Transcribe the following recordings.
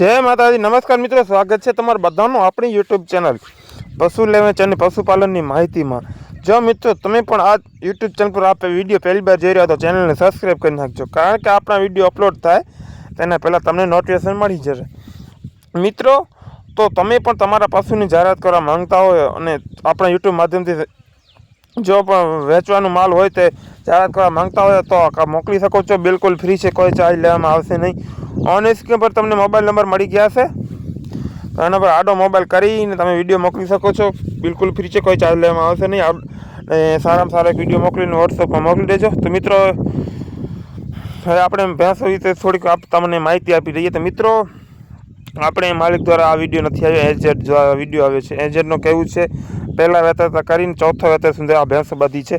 જય માતાજી, નમસ્કાર મિત્રો, સ્વાગત છે તમારું બધાનું આપણી યુટ્યુબ ચેનલ પશુ લેવેચ અને પશુપાલનની માહિતીમાં. જો મિત્રો, તમે પણ આ યુટ્યુબ ચેનલ પર આપણે વીડિયો પહેલી વાર જોઈ રહ્યા તો ચેનલને સબસ્ક્રાઈબ કરી નાખજો. કારણ કે આપણા વીડિયો અપલોડ થાય, તેના પહેલાં તમને નોટિફિકેશન મળી જશે. મિત્રો, તો તમે પણ તમારા પશુની જાહેરાત કરવા માંગતા હોય અને આપણા યુટ્યુબ માધ્યમથી જો પણ વેચવાનું માલ હોય તે જાહેરાત કરવા માંગતા હોય તો મોકલી શકો છો. બિલકુલ ફ્રી છે, કોઈ ચાર્જ લેવામાં આવશે નહીં. ઓન સ્ક્રીન પર તમને મોબાઈલ નંબર મળી ગયા છે. એના પર આડો મોબાઈલ કરીને તમે વીડિયો મોકલી શકો છો. બિલકુલ ફ્રી છે, કોઈ ચાર્જ લેવામાં આવશે નહીં. સારામાં સારા વીડિયો મોકલીને વોટ્સઅપમાં મોકલી દેજો. તો મિત્રો, હવે આપણે ભેંસો વિશે થોડીક આપ તમને માહિતી આપી દઈએ. તો મિત્રો, આપણે માલિક દ્વારા આ વીડિયો નથી આવ્યો. એજેટ દ્વારા વીડિયો આવ્યો છે. એજેટનું કહેવું છે? પહેલાં વેતરતા કરીને ચોથો વેતર સુધી આ ભેંસો બધી છે.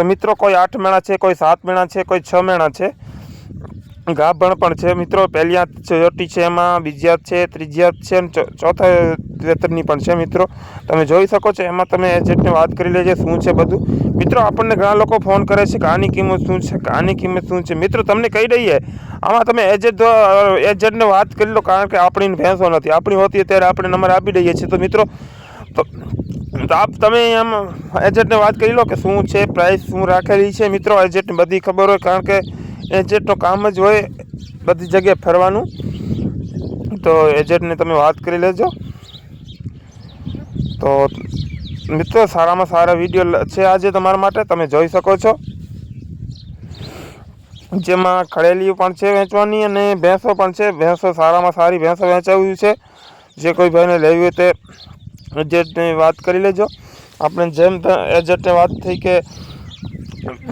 તો મિત્રો, કોઈ આઠ મેણા છે, કોઈ સાત મેણા છે, કોઈ છ મેણા છે. ગાભણ પણ છે મિત્રો, પહેલી ચોટી છે એમાં, બીજી હાથ છે, ત્રીજી હાથ છે, અને ચોથા વેતરની પણ છે મિત્રો. તમે જોઈ શકો છો, એમાં તમે એજન્ટને વાત કરી લેજે, શું છે બધું. મિત્રો, આપણને ઘણા લોકો ફોન કરે છે કે આની કિંમત શું છે કે આની કિંમત શું છે? મિત્રો, તમને કહી દઈએ, આમાં તમે એજન્ટ એજન્ટને વાત કરી લો, કારણ કે આપણી ભેંસો નથી. આપણી હોતી ત્યારે આપણે નંબર આપી દઈએ છીએ. તો મિત્રો તો આપ તમે એમ એજન્ટને વાત કરી લો કે શું છે પ્રાઇસ શું રાખેલી છે? મિત્રો, એજન્ટને બધી ખબર હોય કારણ કે એજન્ટનું કામ જ હોય બધી જગ્યાએ ફરવાનું. તો એજન્ટને તમે વાત કરી લેજો. તો મિત્રો, સારામાં સારા વીડિયો છે આજે તમારા માટે. તમે જોઈ શકો છો. જેમાં ખડેલીઓ પણ છે વેચવાની અને ભેંસો પણ છે. ભેંસો સારામાં સારી ભેંસો વેચાવી છે. જે કોઈ ભાઈને લેવી હોય તે એજન્ટને વાત કરી લેજો. આપણે જેમ એજન્ટને વાત થઈ કે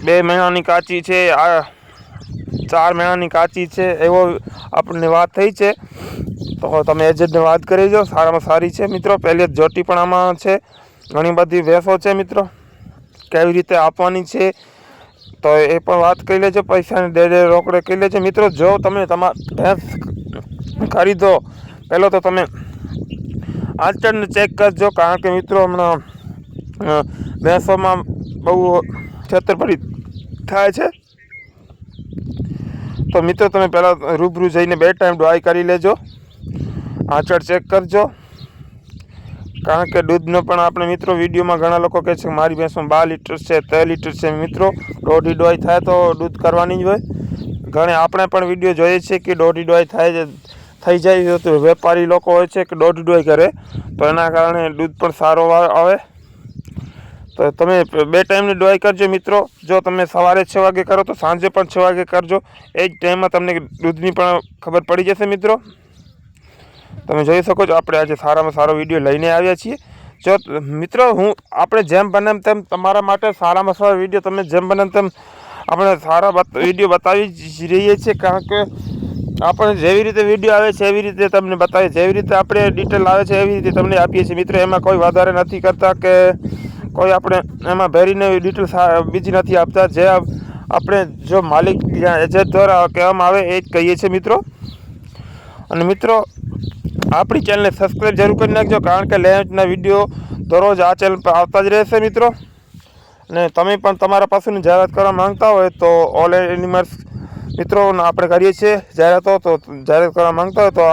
બે મહિનાની કાચી છે, આ ચાર મહિનાની કાચી છે, એવો આપણને વાત થઈ છે. તો તમે એજન્ટને વાત કરી લેજો. સારામાં સારી છે મિત્રો. પહેલી જોટી પણ આમાં છે. ઘણી બધી ભેંસો છે મિત્રો. કેવી રીતે આપવાની છે, તો એ પણ વાત કરી લેજો. પૈસાની ડે ડે રોકડે કરી લેજો. મિત્રો, જો તમે તમારા ભેંસ ખરીદો, પહેલો તો તમે આંચળને ચેક કરજો, કારણ કે મિત્રો હમણાં ભેંસોમાં બહુ છેતરપિંડી થાય છે. તો મિત્રો તમે પહેલાં રૂબરૂ જઈને બે ટાઈમ ડ્રાય કરી લેજો. આંચળ ચેક કરજો. કારણ કે દૂધનો પણ આપણે મિત્રો વિડીયોમાં ઘણા લોકો કહે છે કે મારી ભેંસમાં બાર લીટર છે ત્રણ લીટર છે. મિત્રો, દોઢી ડોય થાય તો દૂધ કરવાની જ હોય. ઘણે આપણે પણ વીડિયો જોઈએ છીએ કે દોઢી ડોય થાય છે. થઈ જાય તો વેપારી લોકો હોય છે કે દોઢ ડોય કરે તો એના કારણે દૂધ પણ સારો આવે. તો તમે બે ટાઈમની ડોય કરજો મિત્રો. જો તમે સવારે છ વાગે કરો તો સાંજે પણ છ વાગે કરજો. એ જ ટાઈમમાં તમને દૂધની પણ ખબર પડી જશે મિત્રો. તમે જોઈ શકો છો, આપણે આજે સારામાં સારો વીડિયો લઈને આવ્યા છીએ. જો મિત્રો, હું આપણે જેમ બને તેમ તમારા માટે સારામાં સારો વીડિયો તમે જેમ બને તેમ આપણે સારા વીડિયો બતાવી જ રહીએ છીએ. કારણ કે આપણે જેવી રીતે વીડિયો આવે છે, એવી રીતે તમને બતાવીએ. જેવી રીતે આપણે ડિટેલ આવે છે, એવી રીતે તમને આપીએ છીએ. મિત્રો, એમાં કોઈ વધારે નથી કરતા કે કોઈ આપણે એમાં ભેરીને ડિટેલ બીજી નથી આપતા. જે આપણે જો માલિક એજન્ટ દ્વારા કહેવામાં આવે, એ જ કહીએ છીએ, મિત્રો. અને મિત્રો, આપણી ચેનલને સબસ્ક્રાઈબ જરૂર કરી નાખજો, કારણ કે લેન્ચના વીડિયો દરરોજ આ ચેનલ પર આવતા જ રહેશે, મિત્રો. અને તમે પણ તમારા પાસેની જાહેરાત કરવા માંગતા હોય તો ઓલ એનિમલ્સ મિત્રો આપણે કરીએ છીએ. જાહેરાતો તો જાહેરાત કરવા માંગતા હોય તો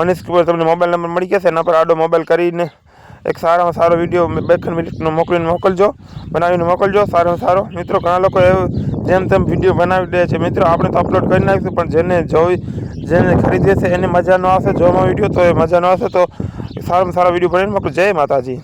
ઓન સ્ક્રીન તમને મોબાઈલ નંબર મળી જશે. એના પર આડો મોબાઈલ કરીને એક સારામાં સારો વીડિયો બે ત્રણ મિનિટનો મોકલીને મોકલજો. બનાવીને મોકલજો. સારામાં સારો. મિત્રો, ઘણા લોકો જેમ તેમ વીડિયો બનાવી દે છે. મિત્રો, આપણે તો અપલોડ કરી નાખીશું, પણ જેને જોઈ, જેને ખરીદે છે, એને મજા ન આવશે. જોવામાં વીડિયો તો એ મજા ન આવશે, તો સારામાં સારો વીડિયો બનાવીને મોકલો જય માતાજી.